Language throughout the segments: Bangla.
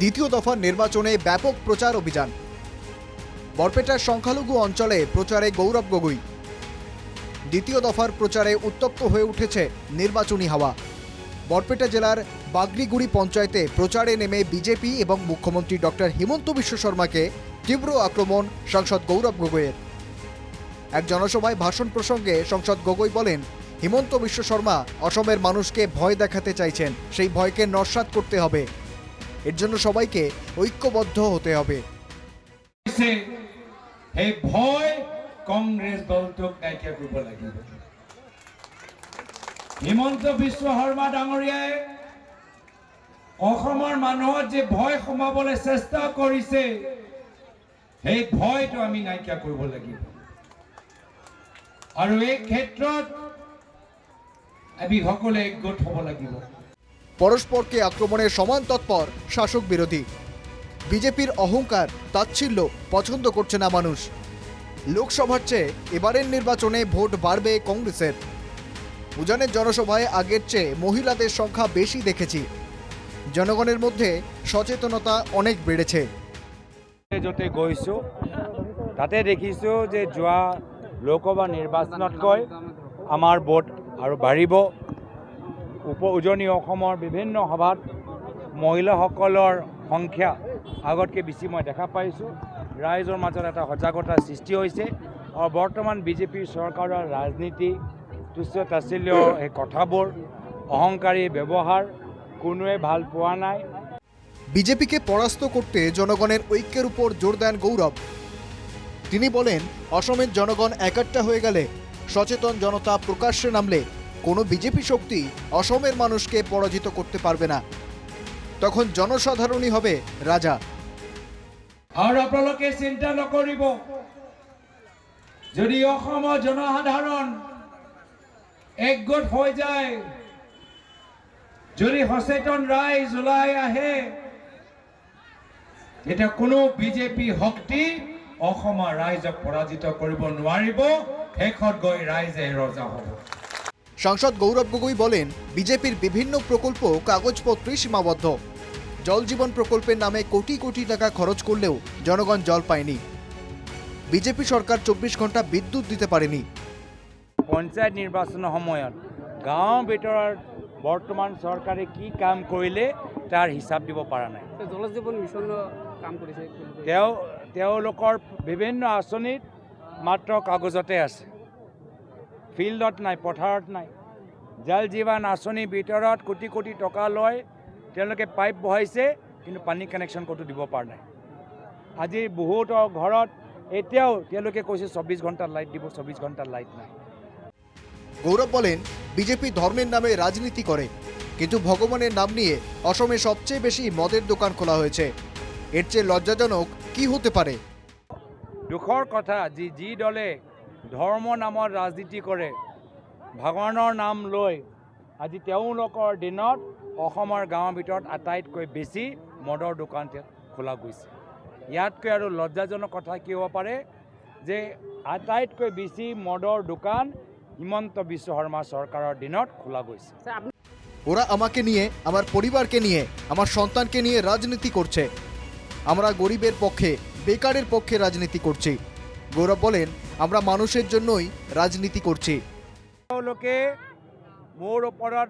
দ্বিতীয় দফার নির্বাচনে ব্যাপক প্রচার অভিযান। বরপেটার সংখ্যালঘু অঞ্চলে প্রচারে গৌরব গগৈ। দ্বিতীয় দফার প্রচারে উত্তপ্ত হয়ে উঠেছে নির্বাচনী হাওয়া। বরপেটা জেলার বাগরিগুড়ি পঞ্চায়েতে প্রচারে নেমে বিজেপি এবং মুখ্যমন্ত্রী ডক্টর হিমন্ত বিশ্ব শর্মাকে তীব্র আক্রমণ সাংসদ গৌরব গগৈয়ের। এক জনসভায় ভাষণ প্রসঙ্গে সংসদ গগৈ বলেন, হিমন্ত বিশ্ব শর্মা অসমের মানুষকে ভয় দেখাতে চাইছেন। সেই ভয়কে নস্বাত করতে হবে। এর জন্য সবাইকে ঐক্যবদ্ধ হতে হবে। ভয় কংগ্ৰেছ দলটোক নাইকিয়া কৰিব লাগিব হিমন্ত বিশ্ব শৰ্মা ডাঙৰীয়াই অসমৰ যে ভয় সোমাবলৈ চেষ্টা কৰিছে, সেই ভয়টো আমি নাইকিয়া কৰিব লাগিব। আৰু এই ক্ষেত্ৰত আমি সকলোৱে একগোট হ'ব লাগিব। পরস্পরকে আক্রমণের সমান তৎপর, শাসক বিরোধী। বিজেপির অহংকার, তাচ্ছিল্য পছন্দ করছে না মানুষ। লোকসভার চেয়ে এবারের নির্বাচনে ভোট বাড়বে কংগ্রেসের। উজানের জনসভায় আগের চেয়ে মহিলাদের সংখ্যা বেশি দেখেছি। জনগণের মধ্যে সচেতনতা অনেক বেড়েছে। য'তে গৈছোঁ তাতে দেখিছোঁ যে যোৱা লোকসভা নিৰ্বাচনতকৈ আমাৰ ভোট আৰু বাঢ়িব। উপ উজনি অসমৰ বিভিন্ন সভাত মহিলাসকলৰ সংখ্যা আগতকৈ বেছি মই দেখা পাইছোঁ। ৰাইজৰ মাজত এটা সজাগতাৰ সৃষ্টি হৈছে। আৰু বৰ্তমান বিজেপি চৰকাৰৰ ৰাজনীতি তুচ্ছ তাচ্ছিল্য এই কথাবোৰ, অহংকাৰী ব্যৱহাৰ, কোনোৱে ভালো পোৱা নাই। বিজেপিকে পরাস্ত করতে জনগণের ঐক্যের উপর জোর দেন গৌরব। তিনি বলেন অসমের জনগণ একাট্টা হয়ে গেলে সচেতন জনতা প্রকাশ্যে নামলে। কোনো বিজেপি শক্তি অসমের মানুষকে পরাজিত করতে পারবে না। তখন জনসাধারণই হবে রাজা। আৰু আপোনালোকে চিন্তা নকৰিব। যদি অসমৰ জনসাধাৰণ একগোট হৈ যায়, যদি সচেতন ৰাইজ ওলাই আহে, তেতিয়া কোনো বিজেপি শক্তি অসমৰ ৰাইজক পৰাজিত কৰিব নোৱাৰিব। শেষত গৈ ৰাইজে ৰজা হ'ব। সাংসদ গৌরব গগৈ বলেন বিজেপির বিভিন্ন প্রকল্প কাগজপত্রে সীমাবদ্ধ। জল জীবন প্রকল্পের নামে কোটি কোটি টাকা খরচ করলেও জনগণ জল পায়নি। বিজেপি সরকার চব্বিশ ঘণ্টা বিদ্যুৎ দিতে পারেনি। পঞ্চায়ত নিৰ্বাচনৰ সময়ত গাঁও ভিতৰত বৰ্তমান চৰকাৰে কি কাম কৰিলে তাৰ হিচাপ দিব পৰা নাই। জল জীৱন মিছনৰ কাম কৰিছে। তেওঁ তেওঁলোকৰ বিভিন্ন আঁচনিত মাত্ৰ কাগজতে আছে। ফিল্ডত নাই পথাৰত নাই। জল জীৱন আঁচনিৰ ভিতৰত কোটি কোটি টকা লয়। তেওঁলোকে পাইপ বহাইছে কিন্তু পানী কানেকশ্যন ক'তো দিব পৰা নাই। আজি বহুতৰ ঘৰত এতিয়াও তেওঁলোকে কৈছে চৌব্বিছ ঘণ্টা লাইট দিব চৌব্বিছ ঘণ্টা লাইট নাই। গৌরব বলেন বিজেপি ধর্মের নামে রাজনীতি করে কিন্তু ভগবানের নাম নিয়ে অসমে সবচেয়ে বেশি মদের দোকান খোলা হয়েছে। এর চেয়ে লজ্জাজনক কি হতে পারে? দুখৰ কথা যি যি দলে ধৰ্ম নামত ৰাজনীতি কৰে। ভগৱানৰ নাম লৈ আজি তেওঁলোকৰ দিনত অসমৰ গাঁৱৰ ভিতৰত আটাইতকৈ বেছি মদৰ দোকান খোলা গৈছে। ইয়াতকৈ আৰু লজ্জাজনক কথা কি হ'ব পাৰে যে আটাইতকৈ বেছি মদৰ দোকান হিমন্ত বিশ্ব শৰ্মা চৰকাৰৰ দিনত খোলা গৈছে। ওরা আমাকে নিয়ে আমার পরিবারকে নিয়ে আমার সন্তানকে নিয়ে রাজনীতি করছে। আমরা গরিবের পক্ষে বেকারের পক্ষে রাজনীতি করছি। গৌরব বলেন, আমরা মানুষের জন্যই রাজনীতি করছি। তেওঁলোকে মোৰ ওপৰত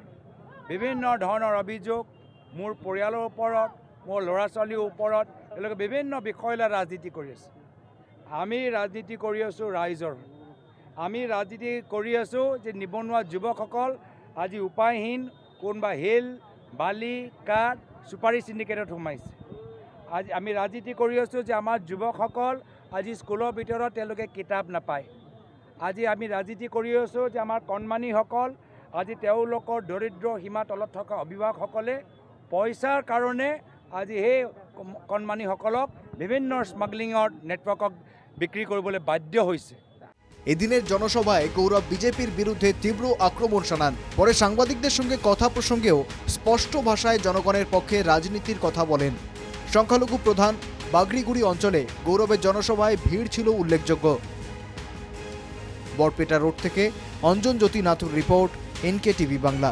বিভিন্ন ধৰণৰ অভিযোগ মোৰ পৰিয়ালৰ ওপৰত মোৰ ল'ৰা ছোৱালীৰ ওপৰত তেওঁলোকে বিভিন্ন বিষয় লৈ ৰাজনীতি কৰি আছে। আমি ৰাজনীতি কৰি আছোঁ ৰাইজৰ। আমি ৰাজনীতি কৰি আছোঁ যে নিবনুৱা যুৱকসকল আজি উপায়হীন, কোনোবা হিল বালি, কাঠ, চুপাৰী চিণ্ডিকেটত সোমাইছে। আজি আমি ৰাজনীতি কৰি আছোঁ যে আমাৰ যুৱকসকল আজি স্কুলৰ ভিতৰত তেওঁলোকে কিতাপ নাপায়। আজি আমি ৰাজনীতি কৰি আছোঁ যে আমাৰ কণমানিসকল, আজি তেওঁলোকৰ দৰিদ্ৰ সীমা তলত থকা অভিভাৱকসকলে পইচাৰ কাৰণে আজি সেই কণমানিসকলক বিভিন্ন স্মাগলিঙৰ নেটৱৰ্কক বিক্ৰী কৰিবলৈ বাধ্য হৈছে। এদিনের জনসভায় গৌরব বিজেপির বিরুদ্ধে তীব্র আক্রমণ শানান। পরে সাংবাদিকদের সঙ্গে কথা প্রসঙ্গেও স্পষ্ট ভাষায় জনগণের পক্ষে রাজনীতির কথা বলেন। সংখ্যালঘু প্রধান বাগড়িগুড়ি অঞ্চলে গৌরবের জনসভায় ভিড় ছিল উল্লেখযোগ্য। বরপেটা রোড থেকে Anjan Jyoti নাথুর report N K TV Bangla.